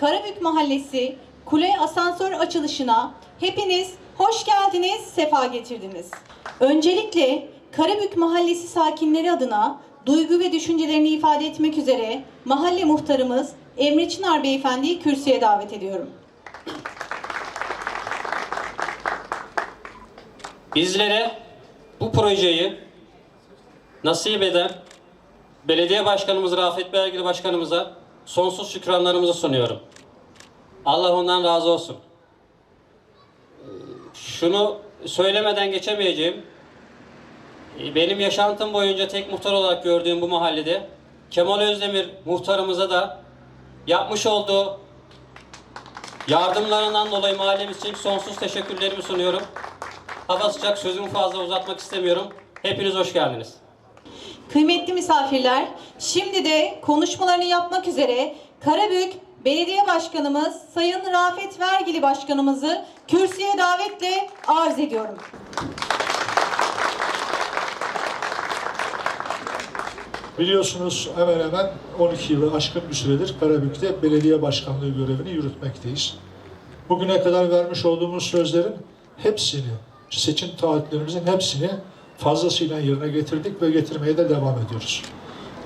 Karabük Mahallesi Kule Asansör açılışına hepiniz hoş geldiniz, sefa getirdiniz. Öncelikle Karabük Mahallesi sakinleri adına duygu ve düşüncelerini ifade etmek üzere mahalle muhtarımız Emre Çınar Beyefendi'yi kürsüye davet ediyorum. Bizlere bu projeyi nasip eden belediye başkanımız Rafet Belgili başkanımıza sonsuz şükranlarımızı sunuyorum. Allah ondan razı olsun. Şunu söylemeden geçemeyeceğim. Benim yaşantım boyunca tek muhtar olarak gördüğüm bu mahallede Kemal Özdemir muhtarımıza da yapmış olduğu yardımlarından dolayı mahallemiz için sonsuz teşekkürlerimi sunuyorum. Hava sıcak sözümü fazla uzatmak istemiyorum. Hepiniz hoş geldiniz. Kıymetli misafirler, şimdi de konuşmalarını yapmak üzere Karabük Belediye Başkanımız Sayın Rafet Vergili Başkanımızı kürsüye davetle arz ediyorum. Biliyorsunuz hemen hemen 12 yılı aşkın bir süredir Karabük'te belediye başkanlığı görevini yürütmekteyiz. Bugüne kadar vermiş olduğumuz sözlerin hepsini, seçim taahhütlerimizin hepsini fazlasıyla yerine getirdik ve getirmeye de devam ediyoruz.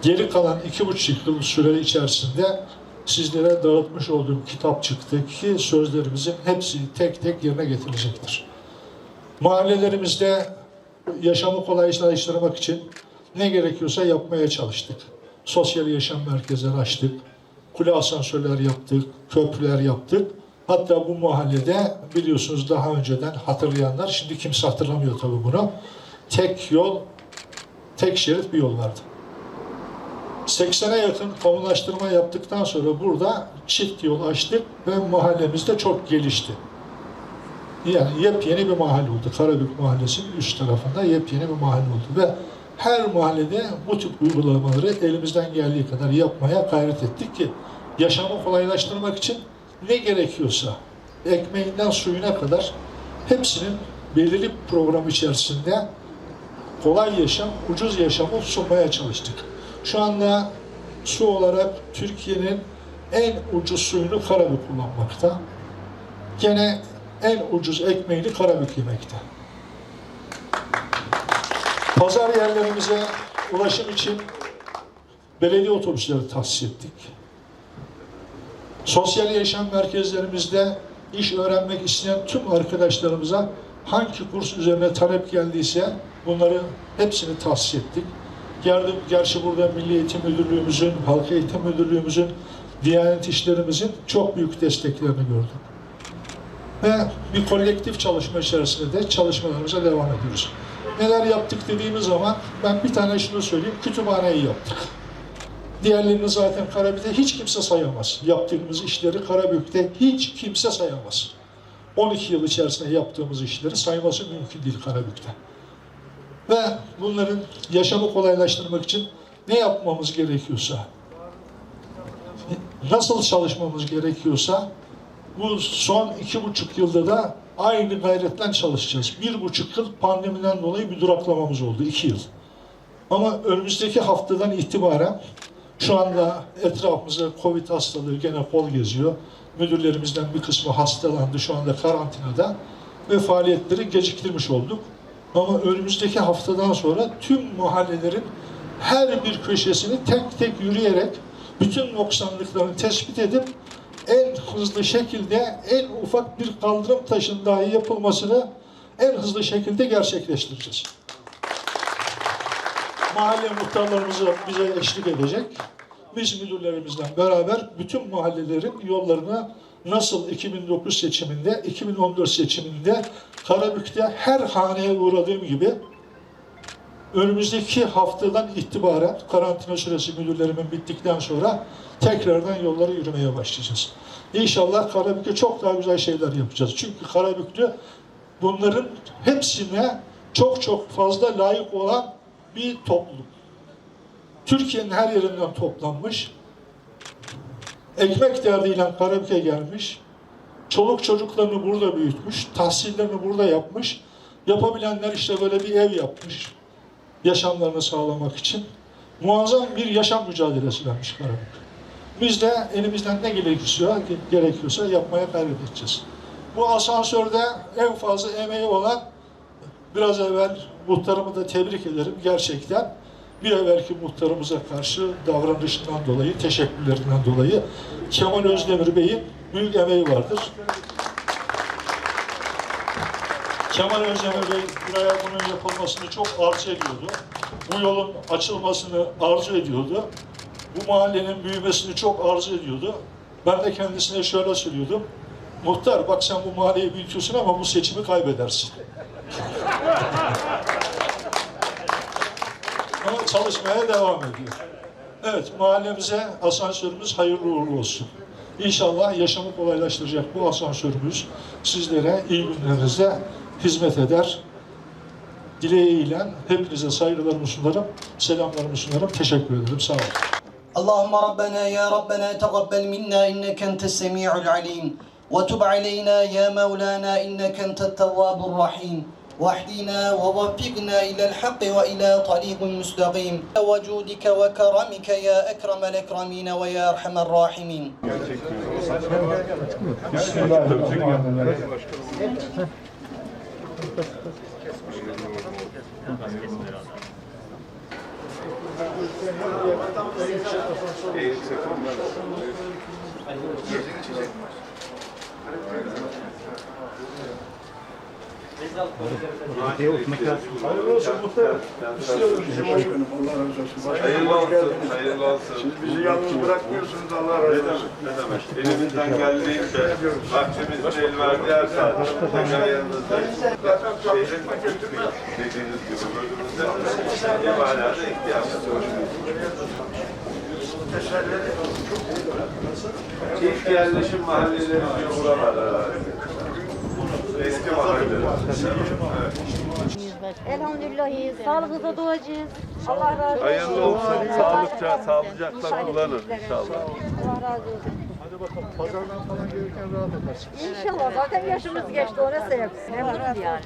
Geri kalan iki buçuk yıl süre içerisinde sizlere dağıtmış olduğum kitapçıktaki sözlerimizin hepsi tek tek yerine getirilecektir. Mahallelerimizde yaşamı kolaylaştırmak için ne gerekiyorsa yapmaya çalıştık. Sosyal yaşam merkezleri açtık, kule asansörler yaptık, köprüler yaptık. Hatta bu mahallede biliyorsunuz daha önceden hatırlayanlar, şimdi kimse hatırlamıyor tabii bunu. Tek yol, tek şerit bir yol vardı. 80'e yakın kamulaştırma yaptıktan sonra burada çift yol açtık ve mahallemizde çok gelişti. Yani yepyeni bir mahalle oldu. Karabük Mahallesi'nin üst tarafında yepyeni bir mahalle oldu ve her mahallede bu tip uygulamaları elimizden geldiği kadar yapmaya gayret ettik ki yaşamı kolaylaştırmak için ne gerekiyorsa ekmeğinden suyuna kadar hepsinin belirli program içerisinde kolay yaşam, ucuz yaşamı sunmaya çalıştık. Şu anda su olarak Türkiye'nin en ucuz suyunu Karabük kullanmakta. Gene en ucuz ekmeğini Karabük yemekte. Pazar yerlerimize ulaşım için belediye otobüsleri tahsis ettik. Sosyal yaşam merkezlerimizde iş öğrenmek isteyen tüm arkadaşlarımıza hangi kurs üzerine talep geldiyse bunları hepsini tahsis ettik. Yardım, gerçi burada Milli Eğitim Müdürlüğümüzün, Halk Eğitim Müdürlüğümüzün, Diyanet İşlerimizin çok büyük desteklerini gördük. Ve bir kolektif çalışma içerisinde de çalışmalarımıza devam ediyoruz. Neler yaptık dediğimiz zaman ben bir tane şunu söyleyeyim, kütüphaneyi yaptık. Diğerlerini zaten Karabük'te hiç kimse sayamaz. Yaptığımız işleri Karabük'te hiç kimse sayamaz. 12 yıl içerisinde yaptığımız işleri sayması mümkün değil Karabük'te. Ve bunların yaşamı kolaylaştırmak için ne yapmamız gerekiyorsa, nasıl çalışmamız gerekiyorsa bu son iki buçuk yılda da aynı gayretten çalışacağız. Bir buçuk yıl pandemiden dolayı bir duraklamamız oldu, iki yıl. Ama önümüzdeki haftadan itibaren şu anda etrafımızda Covid hastalığı gene kol geziyor. Müdürlerimizden bir kısmı hastalandı şu anda karantinada ve faaliyetleri geciktirmiş olduk. Ama önümüzdeki haftadan sonra tüm mahallelerin her bir köşesini tek tek yürüyerek bütün noksanlıklarını tespit edip en hızlı şekilde en ufak bir kaldırım taşın dahi yapılmasını en hızlı şekilde gerçekleştireceğiz. Mahalle muhtarlarımız bize eşlik edecek. Biz müdürlerimizle beraber bütün mahallelerin yollarına nasıl 2009 seçiminde, 2014 seçiminde Karabük'te her haneye uğradığım gibi önümüzdeki haftadan itibaren karantina süresi müdürlerimin bittikten sonra tekrardan yolları yürümeye başlayacağız. İnşallah Karabük'te çok daha güzel şeyler yapacağız. Çünkü Karabük'te bunların hepsine çok çok fazla layık olan bir topluluk. Türkiye'nin her yerinden toplanmış, ekmek derdiyle Karabük'e gelmiş, çoluk çocuklarını burada büyütmüş, tahsillerini burada yapmış, yapabilenler işte böyle bir ev yapmış, yaşamlarını sağlamak için. Muazzam bir yaşam mücadelesi vermiş Karabük. Biz de elimizden ne gerekiyorsa, gerekiyorsa yapmaya gayret edeceğiz. Bu asansörde en fazla emeği olan biraz evvel muhtarımı da tebrik ederim gerçekten. Bir evvelki muhtarımıza karşı davranışından dolayı, teşekkürlerinden dolayı Kemal Özdemir Bey'in büyük emeği vardır. Kemal Özdemir Bey buraya bunun yapılmasını çok arzu ediyordu. Bu yolun açılmasını arzu ediyordu. Bu mahallenin büyümesini çok arzu ediyordu. Ben de kendisine şöyle söylüyordum. Muhtar bak sen bu mahalleyi büyütüyorsun ama bu seçimi kaybedersin. Ama çalışmaya devam ediyor. Evet mahallemize asansörümüz hayırlı uğurlu olsun. İnşallah yaşamı kolaylaştıracak bu asansörümüz sizlere iyi günlerinizde hizmet eder. Dileğiyle hepinize saygılarımı sunarım, selamlarımı sunarım. Teşekkür ederim. Sağ olun. اللهم ربنا يا ربنا تقبل منا إنك أنت السميع العليم وتب علينا يا مولانا إنك أنت التواب الرحيم واهدنا ووفقنا إلى الحق وإلى طريق مستقيم وجودك وكرمك يا أكرم الأكرمين ويا أرحم الراحمين Bismillahirrahmanirrahim. Hayırlı olsun muhtarım. İstiyorum. Hayırlı olsun, hayırlı olsun. Siz bizi yalnız bırakmıyorsunuz Allah razı olsun. Ne demek? Elimizden geldiğince, bahçemizde el verdiği her mutlaka yanınızdayız. Şehrin dediğiniz gibi bölümümüzde bir manada ihtiyaçlı İlk yerleşim mahalleleri diyor buralar. Elhamdülillah iyiyiz. Sağlığınıza duacıyız. Allah razı olsun. Hayırlı olsun, Allah sağlıkça, razı olsun. sağlıcakla kullanın inşallah. Allah razı olsun. Hadi bakalım pazardan falan gelirken rahat edersin. İnşallah zaten yaşımız geçti o ne sebep. Ne var yani.